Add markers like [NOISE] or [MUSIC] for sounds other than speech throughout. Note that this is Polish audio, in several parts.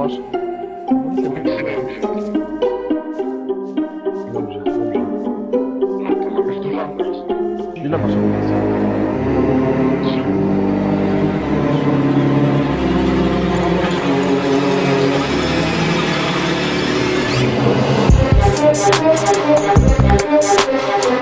masz? Dobrze, dobrze. No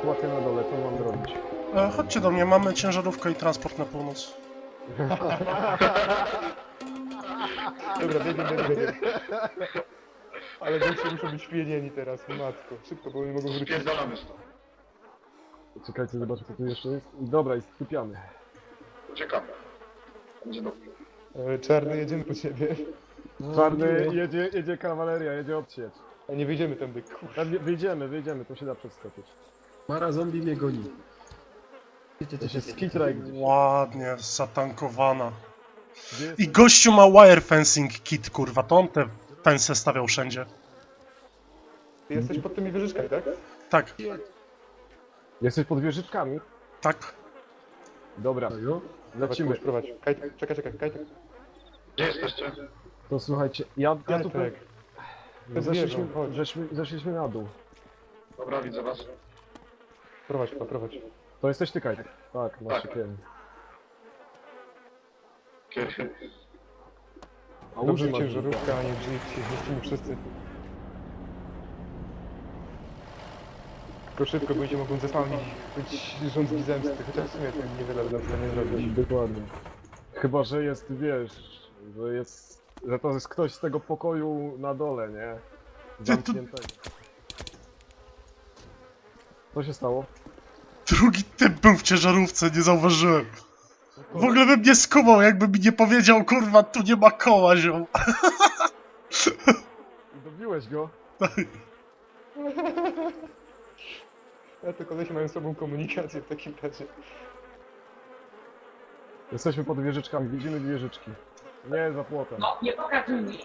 sytuacja na dole, co mam robić? E, chodźcie do mnie, mamy ciężarówkę i transport na północ. Dobra, biegiem, biegiem, biegiem. Ale goście muszą być wpienieni teraz, matko. Szybko, bo nie mogą wrócić. Pierdolamy stąd. Czekajcie, zobaczę co tu jeszcze jest. Dobra, jest skupiamy. Uciekamy. Będzie dobrze. E, Czarny, jedziemy po ciebie. Czarny, jedzie, jedzie kawaleria, jedzie odsiecz. A nie wyjdziemy tędy, kurwa. Wyjdziemy, wyjdziemy, to się da przeskoczyć. Mara zombie mnie goni. To się skitraj. Ładnie, zatankowana. I gościu ma wire fencing kit, kurwa, to on te fence stawiał wszędzie. Ty jesteś pod tymi wieżyczkami, tak? Tak, Jesteś pod wieżyczkami? tak. Dobra, Jo? lecimy. Prowadź, prowadź. Kajtek, czekaj, czekaj, Kajtek. Gdzie jesteście? To słuchajcie, ja, ja. Kajtek. To Zeszliśmy, chodź. zeszliśmy, zeszliśmy na dół. Dobra, widzę was. Prowadź, chyba, prowadź. To jesteś ty, Kajtek. Tak, masz Tak. Kiedy? A Dobrze, ciężarówka, a nie drzwi, się zmieścimy wszyscy. Tylko szybko, bo będziemy mogą być rządki zemsty, chociaż w sumie to niewiele w stanie zrobić. Dokładnie. Chyba, że jest, wiesz, że jest, że to jest ktoś z tego pokoju na dole, nie? Zamkniętego. Co się stało? Drugi typ był w ciężarówce, nie zauważyłem. W ogóle bym nie skumał, jakby mi nie powiedział, kurwa, tu nie ma koła, ziom. Dobiłeś go? Ja to koleś mają z sobą komunikację w takim razie. Jesteśmy pod wieżyczkami, widzimy wieżyczki. Nie, za płotem. No, nie pokazuj mi.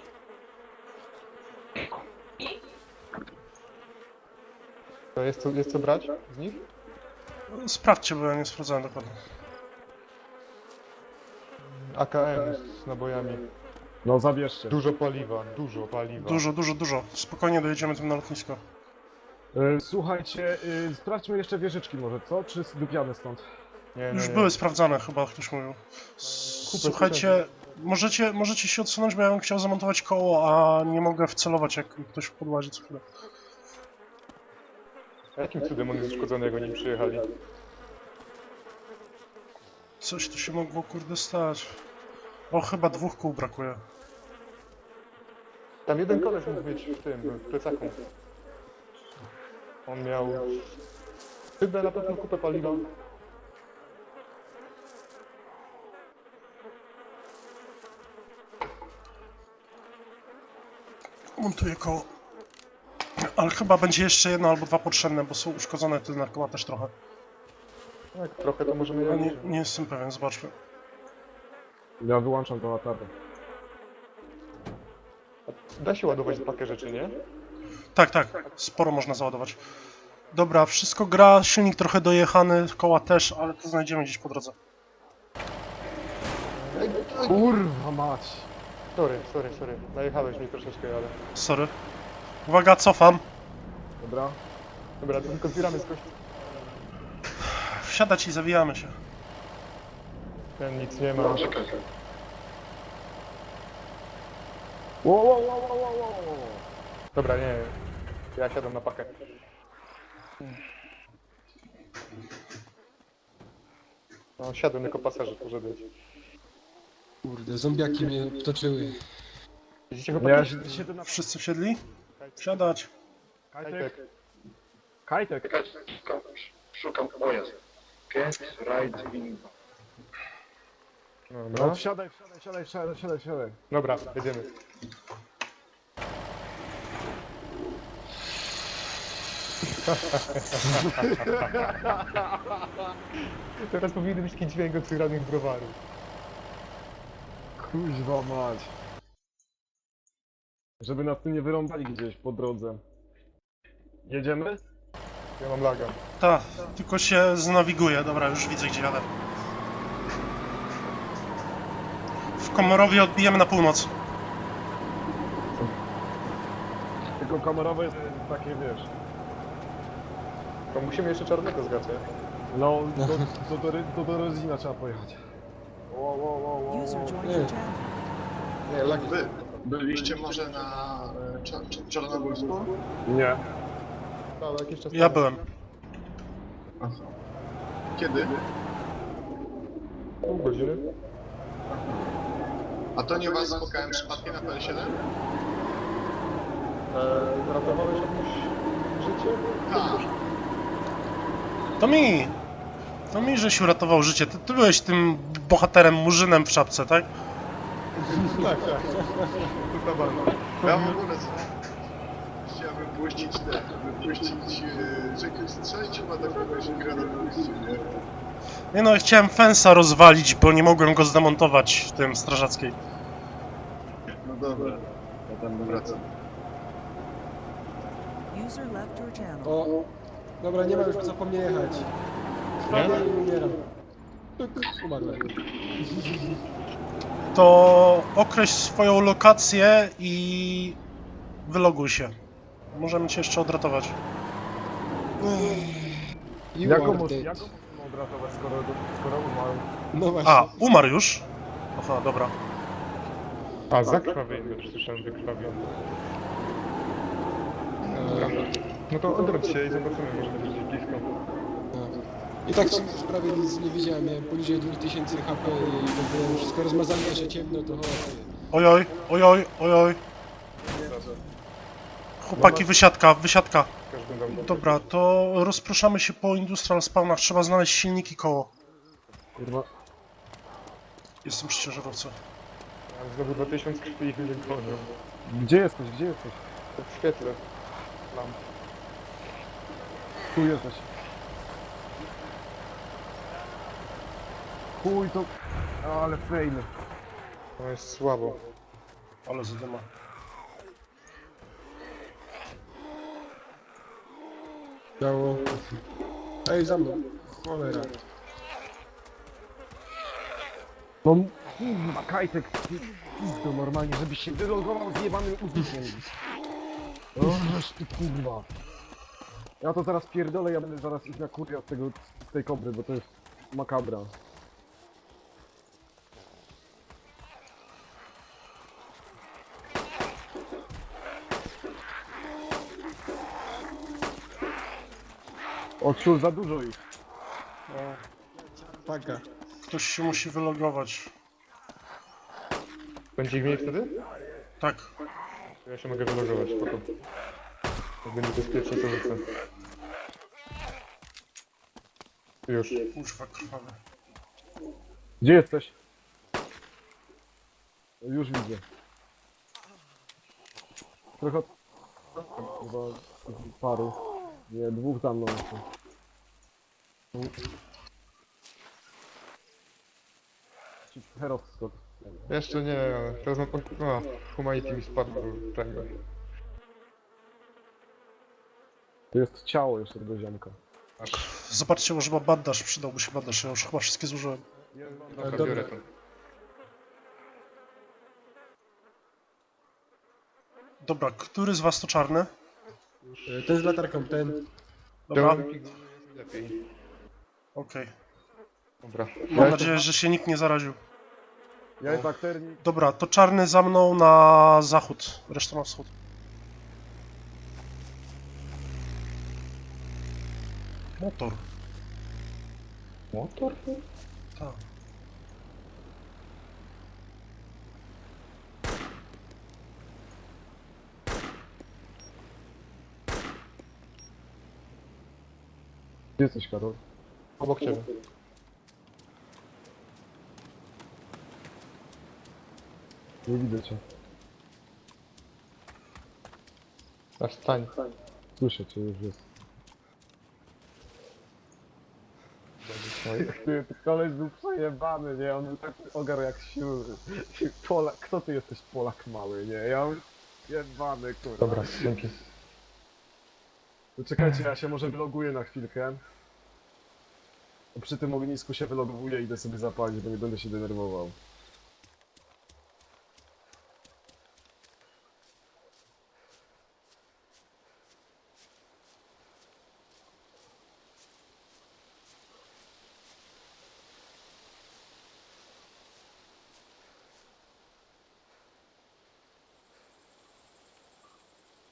To jest co, jest co brać z nich? Sprawdźcie, bo ja nie sprawdzałem dokładnie. AKM z nabojami. No zabierzcie. Dużo paliwa, dużo paliwa. Dużo, dużo, dużo. Spokojnie dojedziemy tym na lotnisko. E, Słuchajcie, y, sprawdźmy jeszcze wieżyczki może, co? Czy dupiamy stąd? Nie, nie, Już nie. były sprawdzane, chyba ktoś mówił. S- Kupę Słuchajcie, Możecie, możecie się odsunąć, bo ja bym chciał zamontować koło, a nie mogę wcelować, jak ktoś podłazi co chwilę. Jakim cudem on jest uszkodzony, jak oni przyjechali? Coś tu się mogło, kurde, stać. O, chyba dwóch kół brakuje. Tam jeden koleś mógł być w tym, w plecaku. On miał... Szybę na pewno kupę paliwa. Montuję koło. Ale chyba będzie jeszcze jedno albo dwa potrzebne, bo są uszkodzone tylne koła też trochę. Tak, trochę to możemy... Ale nie, nie jestem pewien, zobaczmy. Ja wyłączam tą latarnię. Da się ładować pakę rzeczy, nie? Tak, tak, sporo można załadować. Dobra, wszystko gra, silnik trochę dojechany, koła też, ale to znajdziemy gdzieś po drodze. Kurwa mać! Sorry, sorry, sorry. Najechałeś mi troszeczkę, ale... Sorry. Uwaga, cofam. Dobra. Dobra, to tylko zbieramy z kości. Wsiadać i zawijamy się. Ten nic nie ma. Czekaj. Wow, wow, wow, wow, wow, wow. Dobra, nie. Ja siadam na pakę. No, siadłem jako pasażer, może być. Kurde, zombiaki mnie wtoczyły. Widzicie chłopaki? ja się na... Wszyscy wsiedli? Wsiadać. Kajtek. Kajtek. Czekaj, szukam, szukam, o jest. Get right in. Dobra. No wsiadaj, wsiadaj, wsiadaj, wsiadaj, wsiadaj, wsiadaj. Dobra, jedziemy. [LAUGHS] Teraz powinien być taki dźwięk od cygranych browarów. Kuźwa mać. Żeby nas tu nie wyrąbali gdzieś po drodze. Jedziemy? Ja mam laga. Tak, tylko się znawiguję. Dobra, już widzę gdzie jadę. W Komorowie odbijemy na północ. Tylko kamerowe jest takie, wiesz... To musimy jeszcze czarnego zgadzać. No, do, do, do, do, do Rozina trzeba pojechać. Wow, wow, wow, wow, User wow. joined Nie. your channel. Nie, Lak, wy byliście może na e, Cza- Cza- Czarnogórsku? Nie. Ale jakiś czas Ja temu. byłem. Aha. Kiedy? Pół godziny. A to nie was spotkałem przypadkiem na PL7? Eee, ratowałeś jakieś życie? Tak. To mi! To mi, żeś uratował życie. Ty, ty byłeś tym bohaterem murzynem w czapce, tak? Tak, tak. To zabawne. Ja w ogóle z- chciałem wypuścić te, wypuścić, e, że strzelić chyba do kogoś i granat puścić, nie? Nie no, chciałem fensa rozwalić, bo nie mogłem go zdemontować w tym strażackiej. No dobra, ja tam wracam. User left your channel. O, dobra, nie ma już co po mnie jechać. Spadaj i umieram. Tuk, Umarłem. To określ swoją lokację i wyloguj się. Możemy cię jeszcze odratować. You are dead. jaką można odratować, skoro, skoro umarł? No właśnie. A, umarł już? Aha, dobra. A, zakrwawienie, też słyszałem wykrwawiony. Eee, No to odwróć się i zobaczymy, może to będzie blisko. No. I tak już prawie nic nie widziałem. Miałem poniżej 2000 HP i w ogóle wszystko rozmazane, że ciemno, to chodź. Ojoj, ojoj, ojoj. Chłopaki, wysiadka, wysiadka. W każdym domu. Dobra, to rozproszamy się po industrial spawnach. Trzeba znaleźć silniki koło. Kurwa. Jestem przy ciężarówce. Mam znowu 2000 krwi i. Gdzie jesteś, gdzie jesteś? To w świetle. Tu jesteś. Chuj to... Ale fail. To jest słabo. Ale zadyma. Dało. Ej, za mną. Cholera. No kurwa, Kajtek, ty pizdo normalnie, żebyś się wylogował z jebanym uzykiem. Oż ty kurwa. Ja to zaraz pierdolę, ja będę zaraz ich na kurwa z tego, z tej kobry, bo to jest makabra. O ciul, za dużo ich. No, ktoś się musi wylogować. Będzie ich mniej wtedy? Tak. To Ja się mogę wylogować, spoko. Jak będzie bezpiecznie, to wrócę. Już. Kurwa krwawe. Gdzie jesteś? Już widzę. Trochę... Chyba paru. Nie, dwóch tam no jeszcze. Herod skok. Jeszcze nie, ale teraz mam... No, humanity mi spadł tego. To jest ciało jeszcze tego ziomka. Zobaczcie, może ma bandaż, przydałby się bandaż, ja już chyba wszystkie zużyłem. Dobra, dobra. biorę to. Dobra, który z was to czarny? E, Ten z latarką, ten. Dobra, lepiej. okej. Dobra. Mam nadzieję, że się nikt nie zaraził. Ja jest akternik. Dobra, to czarny za mną na zachód, reszta na wschód. Motor. Motor? Tak. Gdzie jesteś, Karol? Obok ciebie. Nie widzę cię. Aż stań. Słyszę cię już jest. Ty, ty koleś był przejebany, nie? On był taki ogar jak siły. Polak, kto ty jesteś Polak mały, nie? Ja bym jebany, kurwa. Dobra, dzięki. To czekajcie, ja się może wyloguję na chwilkę. Przy tym ognisku się wylogowuję, idę sobie zapalić, bo nie będę się denerwował.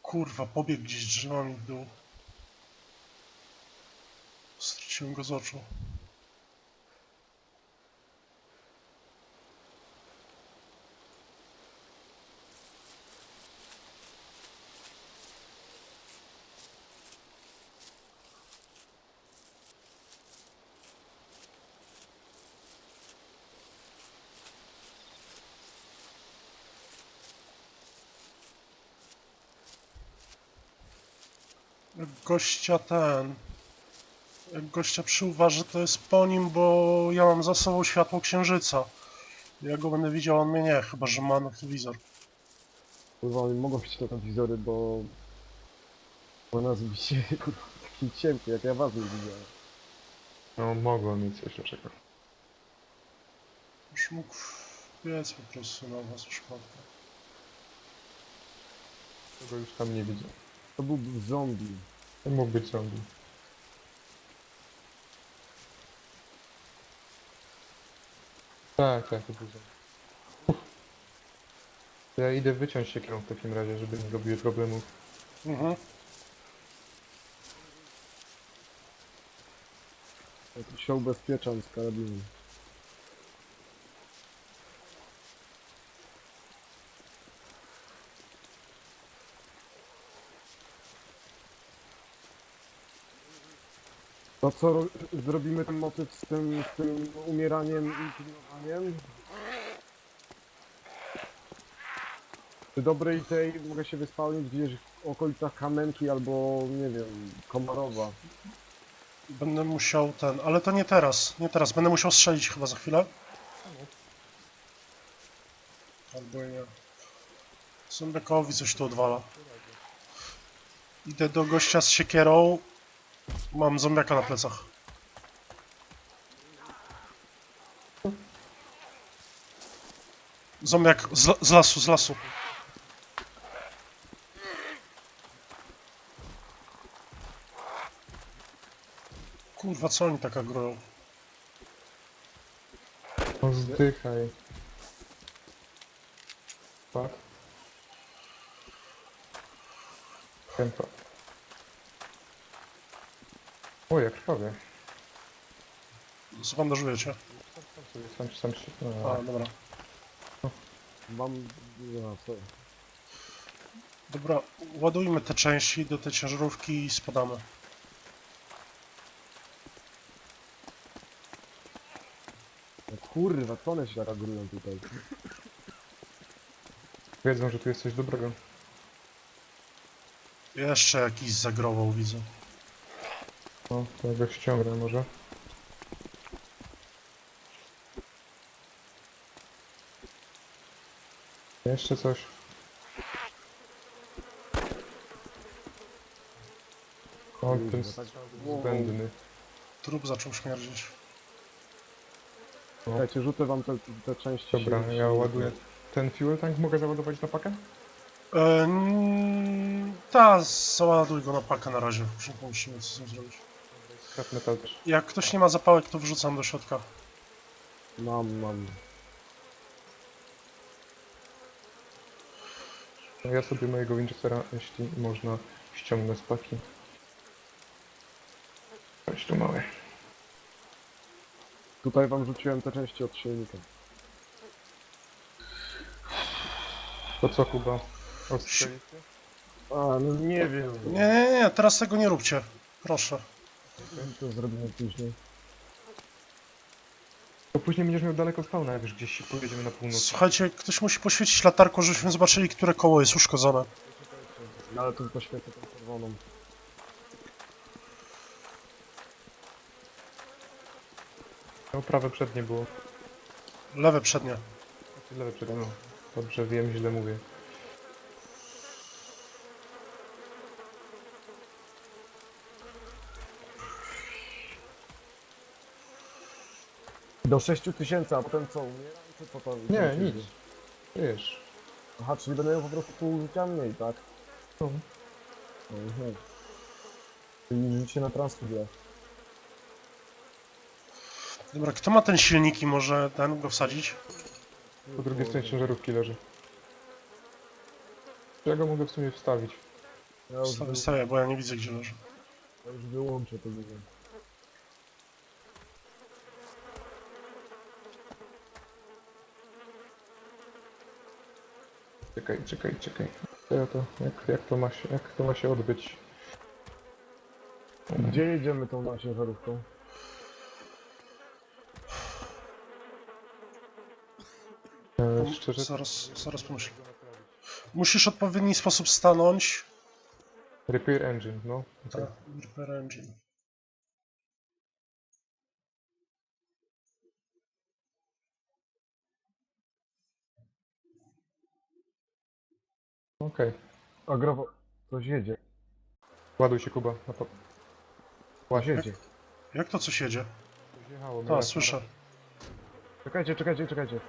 Kurwa, pobiegł gdzieś drzewami w dół. Straciłem go z oczu. Gościa ten. Jak gościa przyuważy, to jest po nim, bo ja mam za sobą światło księżyca. Ja go będę widział, on mnie nie, chyba że ma noktowizor. Kurwa, oni mogą być to wizory, bo... Bo nas [LAUGHS] widzicie, kurwa, taki ciemki, jak ja was nie widziałem. No, mogło mieć coś takiego. Już mógł biec po prostu na was przypadkiem. Tego już tam nie widzę. To był zombie. To mógł być zombie. Tak, tak, zombie. Ja idę wyciąć siekierą w takim razie, żeby nie robiły problemów. Mhm. Ja tu się ubezpieczam z karabinem. To co ro- zrobimy ten motyw z tym, z tym umieraniem i pilnowaniem? Przy dobrej tej mogę się wyspałnić gdzieś w okolicach Kamenki albo nie wiem, Komarowa. Będę musiał ten, ale to nie teraz, nie teraz. Będę musiał strzelić chyba za chwilę. Albo nie. Zombiakowi coś tu odwala. Idę do gościa z siekierą. Mam zombiaka na plecach. Zombiak z, z lasu, z lasu. Kurwa, co oni tak agrują? No zdychaj. Tak? Tempo. O, jak krwawie. Zabandażuję cię. Sam, sam się... A, dobra. Mam... No, co? Dobra, ładujmy te części do tej ciężarówki i spadamy. No, kurwa, co one się tak agrują tutaj? Wiedzą, że tu jest coś dobrego. Jeszcze jakiś zagrował, widzę. No, to ja go ściągnę może. Jeszcze coś. O, ten tak- zbędny. Trup zaczął śmierdzieć. Czekajcie, rzucę wam te, te części. Dobra, ja ładuję. Ten fuel tank mogę załadować na pakę? E, mm, ta, załaduj go na pakę na razie. Później pomyślimy, co z tym zrobić. Metal też. Jak ktoś nie ma zapałek, to wrzucam do środka. Mam, mam. No ja sobie mojego Winchestera, jeśli można, ściągnę z paki. Chodź tu małe. Tutaj wam rzuciłem te części od silnika. To co Kuba? Ostrzelicie? A, no nie wiem. Nie, nie, nie, teraz tego nie róbcie. Proszę. To zrobimy później. To później będziesz miał daleko spawna, jak już gdzieś się pojedziemy na północ. Słuchajcie, ktoś musi poświecić latarką, żebyśmy zobaczyli, które koło jest uszkodzone. No ale tu poświecę tą czerwoną. No prawe przednie było. Lewe przednie. Znaczy lewe przednie, no. Dobrze wiem, źle mówię. Do 6000, a potem co, umieram czy co to? Nie, nic. Wiesz. Aha, czyli będę miał po prostu pół życia mniej, tak? No. Mhm. Czyli życie na transfuzie. Dobra, kto ma ten silnik i może ten go wsadzić? Po drugiej stronie ciężarówki leży. Ja go mogę w sumie wstawić. Ja już, wy... stawię, bo ja nie widzę, gdzie leży. ja już wyłączę to widzę. Czekaj, czekaj, czekaj. To ja to, jak, jak to ma się, jak to ma się odbyć? Gdzie jedziemy tą na ciężarówką? E, szczerze, Zaraz, zaraz pomyślę. Musisz w odpowiedni sposób stanąć. repair engine, no. Tak, repair engine. Okej. Agrowo... Coś jedzie. Ładuj się Kuba. Na to. Coś jedzie. Jak to coś jedzie? Coś jechało. Tak, słyszę. Czekajcie, czekajcie, czekajcie.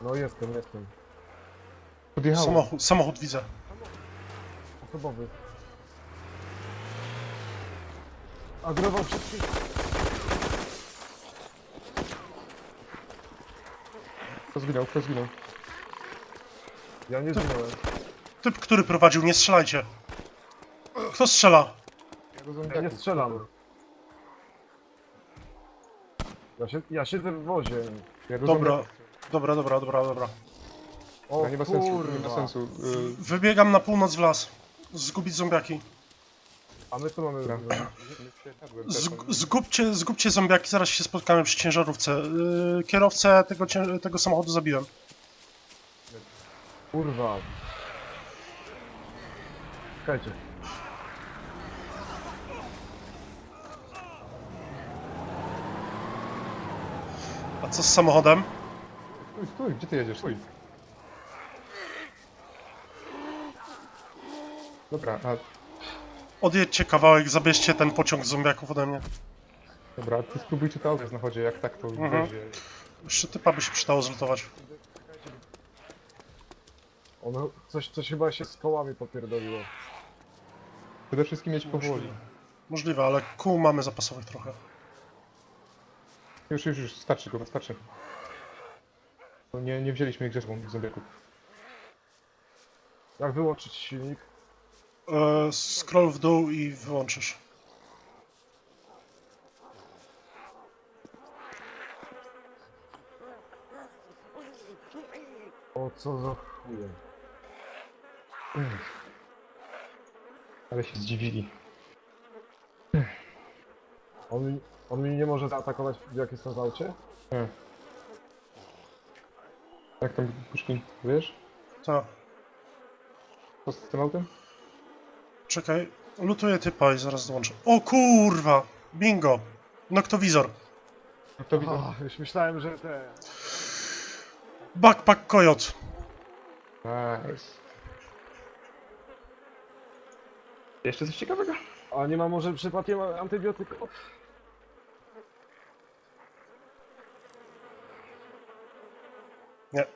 No jestem, jestem. Podjechało. Samochód, samochód widzę. Osobowy. Agrował wszystkich. Kto zginął, kto zginął? Ja nie zginąłem. Typ, który prowadził, nie strzelajcie. Kto strzela? Ja nie strzelam. Ja, się, ja siedzę w wozie. Ja do Dobra, dobra, dobra, dobra, dobra. O Ja nie ma sensu, nie ma kurwa. sensu. y, Wybiegam na północ w las. Zgubić zombiaki. A my co mamy zrobić? Zg- zgubcie, zgubcie zombiaki, zaraz się spotkamy przy ciężarówce. Yy, kierowcę tego, cię- tego samochodu zabiłem. Kurwa. Czekajcie. A co z samochodem? Stój, stój, gdzie ty jedziesz? Stój. Dobra, a Odjedźcie kawałek, zabierzcie ten pociąg z zombiaków ode mnie. dobra, a ty spróbuj czy to auto jest na chodzie, jak tak to Mhm. weźmie. Jeszcze typa by się przydało zlutować. Ono, coś, coś chyba się z kołami popierdoliło. Przede wszystkim mieć powoli. Możliwe, ale kół mamy zapasowych trochę. Już, już, już, starczy go, starczy. No nie, nie wzięliśmy ich grzeszką zombiaków. Jak wyłączyć silnik? E, scroll w dół i wyłączysz. O co za chuje. Ale się zdziwili. On, mi- on mi nie może zaatakować jak jestem w aucie? Jak tam puszki, wiesz? Tak. Co z tym autem? Czekaj, lutuję typa i zaraz dołączę. O kurwa! Bingo! Noktowizor. No to widzę. O, już myślałem, że te... Backpack Kojot. Nice. Jeszcze coś ciekawego? A nie ma może przypadkiem antybiotyków? Nie.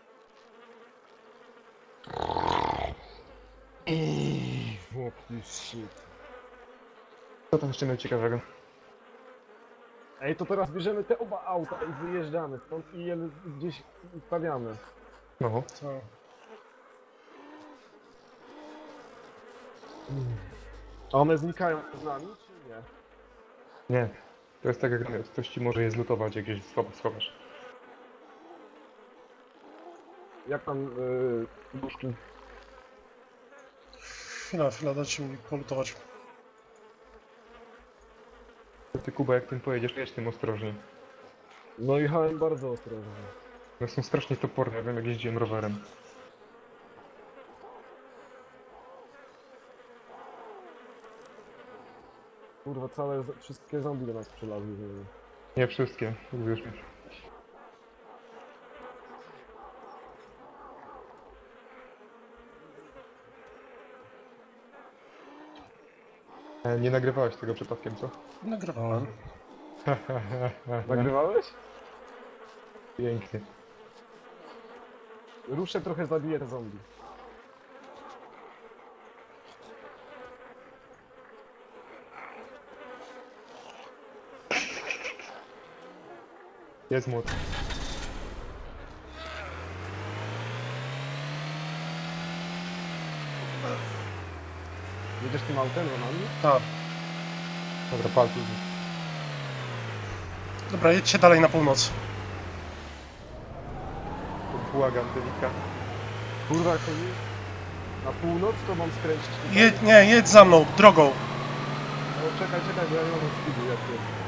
Holy shit. Co tam jeszcze miał ciekawego? Ej, to teraz bierzemy te oba auta i wyjeżdżamy stąd i je gdzieś stawiamy. No. Tak. A one znikają z nami, czy nie? Nie. To jest tak jak jak ktoś ci może je zlutować, jak gdzieś schow- schowasz. Jak tam yy, duszki? Chwila, chwila, dajcie mi polutować. Ty Kuba, jak tym pojedziesz, jedź tym ostrożnie. No jechałem bardzo ostrożnie. One są strasznie toporne, ja wiem jak jeździłem rowerem. Kurwa, całe, wszystkie zombie do nas przylazły. Nie wszystkie, uwierz mi. E, Nie nagrywałeś tego przypadkiem, co? Nagrywałem. [LAUGHS] Nagrywałeś? Pięknie. Ruszę trochę zabiję te zombie. Jest młot. Jedziesz tym autem nami? Tak. Dobra, pal tu. Dobra, jedźcie dalej na północ. Błagam, Delika. Kurwa, to nie... Na północ to mam skręcić. tutaj? Nie, jedź za mną, drogą. No, czekaj, czekaj, bo ja nie mam speedu, jak ty.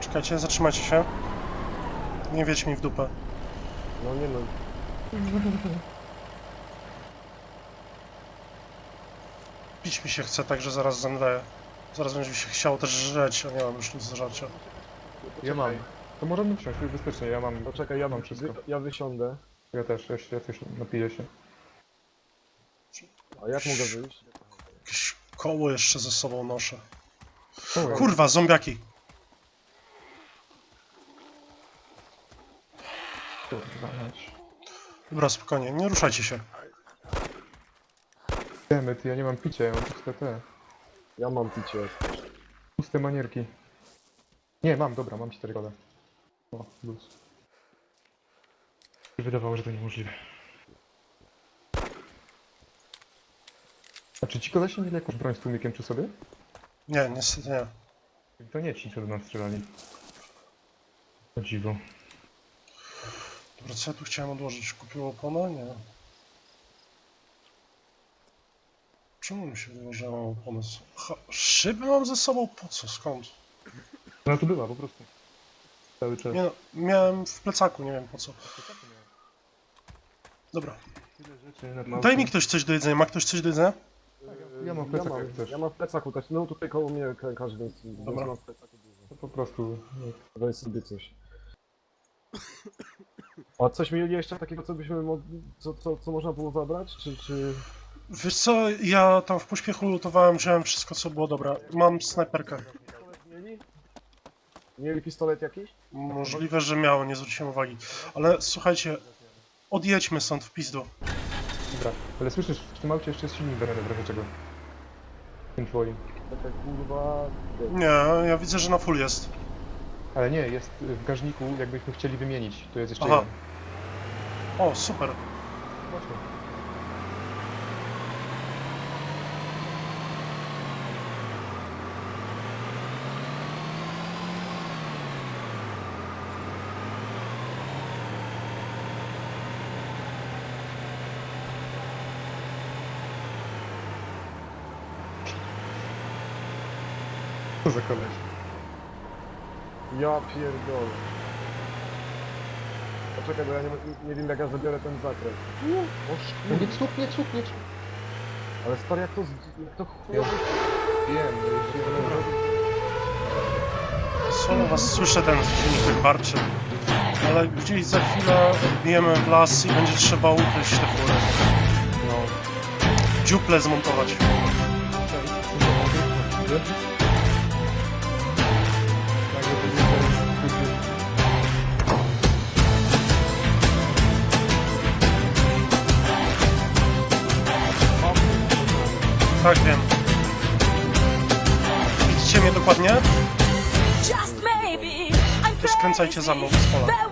Czekajcie, zatrzymajcie się. Nie wiedź mi w dupę. No nie no. Pić mi się chce, także zaraz zemdleję. Zaraz będzie mi się chciało też żreć, a nie mam już nic do żarcia. Ja mam. To możemy wsiąść, już bezpiecznie, ja mam. To czekaj, ja mam wszystko. Ja wysiądę. Ja też, ja, się- ja coś napiję się. A jak mogę wyjść? Jakieś koło jeszcze ze sobą noszę. Kurwa, zombiaki. Kurwa, mać. Dobra, spokojnie, nie ruszajcie się. Demy, ty, ja nie mam picia, ja mam puste te. Ja mam picie. Puste manierki. Nie, mam, dobra, mam cztery kole. O, luz. Wydawało, że to niemożliwe. A czy ci kolesi mieli jakąś broń z tłumikiem przy sobie? Nie, niestety nie. To nie ci, co do nas strzelali. O dziwo. Dobra, co ja tu chciałem odłożyć? Kupił oponę? Nie. Czemu mi się mam pomysł? Ha, szyby mam ze sobą? Po co? Skąd? No tu była po prostu. Cały czas. Nie no, miałem w plecaku, nie wiem po co. Dobra. Tyle rzeczy nad Daj mi ktoś coś do jedzenia. Ma ktoś coś do jedzenia? Ja mam w ja mam, jak chcesz. ja mam w plecaku też. No tutaj koło mnie krękasz, więc, więc Dobra. mam w plecaku dużo. To po prostu... Weź sobie coś. A coś mieli jeszcze takiego, co byśmy mogli, co, co, co można było zabrać? Czy, czy... Wiesz co, ja tam w pośpiechu lutowałem, wziąłem wszystko co było dobra. Mam snajperkę. Pistolet mieli? Mieli pistolet jakiś? Możliwe, że miało, nie zwróciłem uwagi. Ale słuchajcie, odjedźmy stąd w pizdu. Dobra, ale słyszysz, w tym aucie jeszcze jest silnik będę trochę czego. W tym twoim. Taka kurwa... Nie, ja widzę, że na full jest. Ale nie, jest w gaźniku, jakbyśmy chcieli wymienić. To jest jeszcze Aha. jeden. O, super. Mocno. Co za koleś? Ja pierdolę. Poczekaj, bo ja nie, nie wiem jak ja zabiorę ten zakręt. O No szkur... nie cuk, nie cuk, nie cuk. Ale stary, jak to, z- jak to chujowo... Wiem, no już nie będę Słabo was słyszę ten silnik warczy. Ale gdzieś za chwilę wbijemy w las i będzie trzeba ukryć te fury. No. Dziuple zmontować. Tak wiem. Widzicie mnie dokładnie? To skręcajcie za mną z pola.